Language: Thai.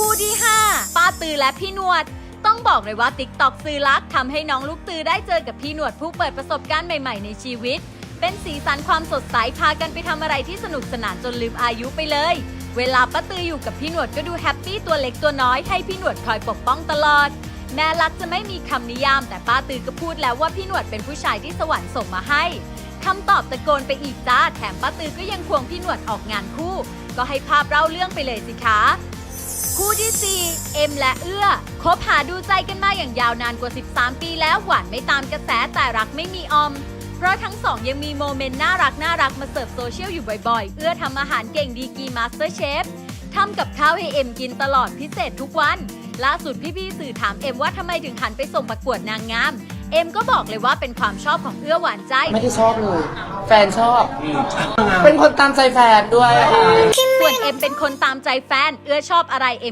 คู่ที่ 5 ป้าตือและพี่หนวด ต้องบอกเลยว่าติ๊กตอกซื้อรักทำให้น้องลูกตือได้เจอกับพี่หนวดผู้เปิดประสบการณ์ใหม่ๆในชีวิต เป็นสีสันความสดใสพากันไปทำอะไรที่สนุกสนานจนลืมอายุไปเลย เวลาป้าตืออยู่กับพี่หนวดก็ดูแฮปปี้ตัวเล็กตัวน้อยให้พี่หนวดคอยปกป้องตลอด แม้รักจะไม่มีคำนิยาม แต่ป้าตือก็พูดแล้วว่าพี่หนวดเป็นผู้ชายที่สวรรค์ส่งมาให้คำตอบตะโกนไปอีกจ้า แถมป้าตือก็ยังควงพี่หนวดออกงานคู่ ก็ให้ภาพเล่าเรื่องไปเลยสิคะ คู่ที่4เอ็มและเอื้อคบหาดูใจกันมาอย่างยาวนานกว่า 13 ปีแล้วหวานไม่ตามกระแสแต่รักไม่มีออม เพราะทั้งสองยังมีโมเมนต์น่ารักน่ารักมาเสิร์ฟโซเชียลอยู่บ่อยๆ เอื้อทำอาหารเก่งดีกรีมาสเตอร์เชฟทำกับข้าวให้เอ็มกินตลอดพิเศษทุกวัน ล่าสุดพี่ๆสื่อถามเอ็มว่าทำไมถึงหันไปส่งประกวดนางงาม เอ็มก็บอกเลยว่าเป็นความชอบของเอื้อหวานใจ ไม่ได้ชอบเลย แฟนชอบ เป็นคนตามใจแฟนด้วยค่ะส่วนเอ็มเป็นคนตามใจแฟน เอื้อชอบอะไรเอ็ม